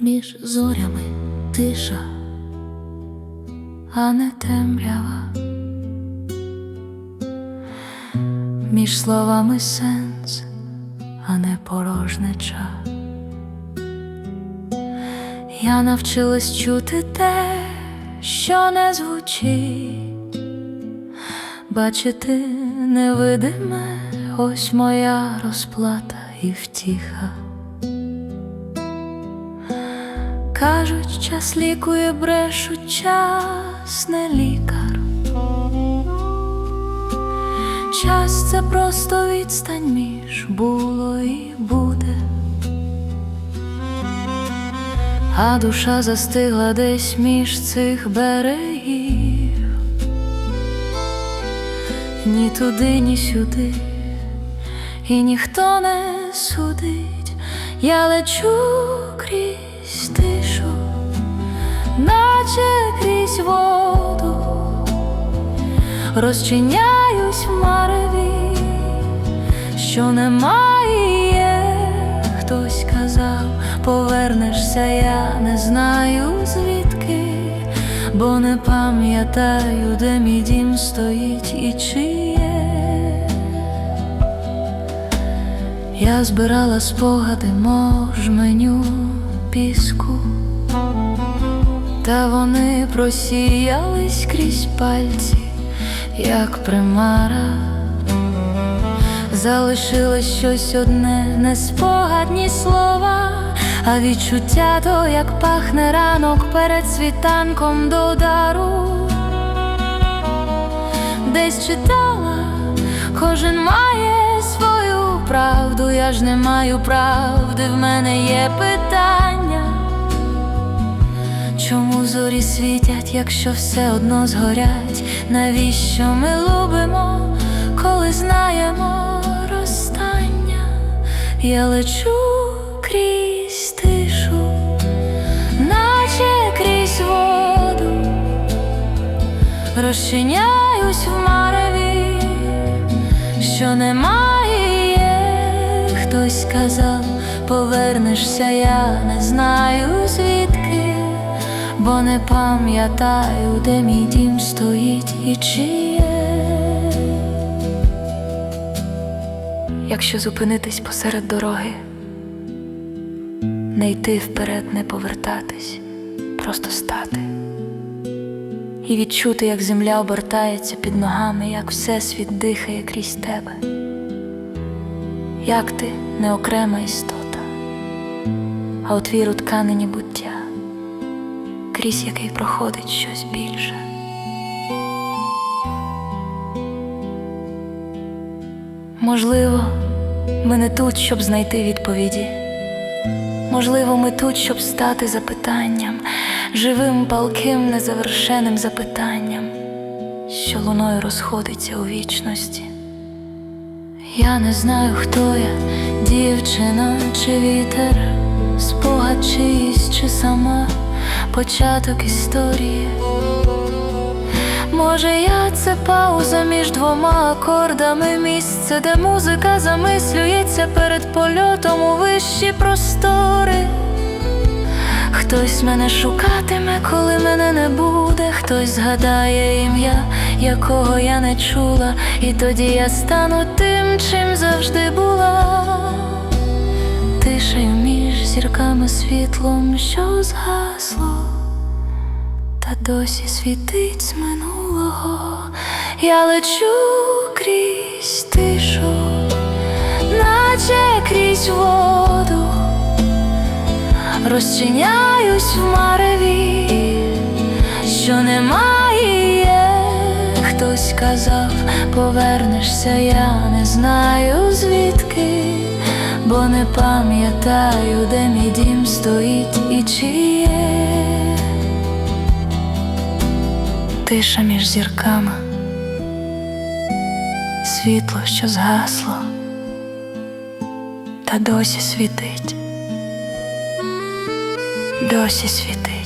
Між зорями тиша, а не темрява, між словами сенс, а не порожнеча. Я навчилась чути те, що не звучить, бачити невидиме, ось моя розплата і втіха. Кажуть, час лікує, брешуть, час не лікар. Час це просто відстань між було і буде. А душа застигла десь між цих берегів. Ні туди, ні сюди, і ніхто не судить, я лечу наче крізь воду, розчиняюсь в мареві, що немає, хтось казав, повернешся, я не знаю звідки, бо не пам'ятаю, де мій дім стоїть і чиє. Я збирала спогади, мов меню піску, та вони просіялись крізь пальці, як примара. Залишилось щось одне, не спогадні слова, а відчуття то, як пахне ранок перед світанком до удару. Десь читала, кожен має свою правду, я ж не маю правди, в мене є питання. Чому зорі світять, якщо все одно згорять? Навіщо ми любимо, коли знаємо розстання? Я лечу крізь тишу, наче крізь воду, розчиняюсь в мареві, що немає, хтось сказав, повернешся, я не знаю звідки, бо не пам'ятаю, де мій дім стоїть і чиє. Якщо зупинитись посеред дороги, не йти вперед, не повертатись, просто стати. І відчути, як земля обертається під ногами, як всесвіт дихає крізь тебе, як ти не окрема істота, а отвір у тканині буття, крізь який проходить щось більше. Можливо, ми не тут, щоб знайти відповіді. Можливо, ми тут, щоб стати запитанням, живим, палким, незавершеним запитанням, що луною розходиться у вічності. Я не знаю, хто я, дівчина чи вітер, спогад чиїсь чи сама початок історії. Може, я це пауза між двома акордами, місце, де музика замислюється перед польотом у вищі простори. Хтось мене шукатиме, коли мене не буде, хтось згадає ім'я, якого я не чула, і тоді я стану тим, чим завжди була. Тишею між зірками світлом, що згасло. Та досі світить з минулого, я лечу крізь тишу, наче крізь воду, розчиняюсь в мареві, що немає, хтось казав, повернешся, я не знаю звідки, бо не пам'ятаю, де мій дім стоїть і чиє. Тиша між зірками, світло, що згасло, та досі світить, досі світить.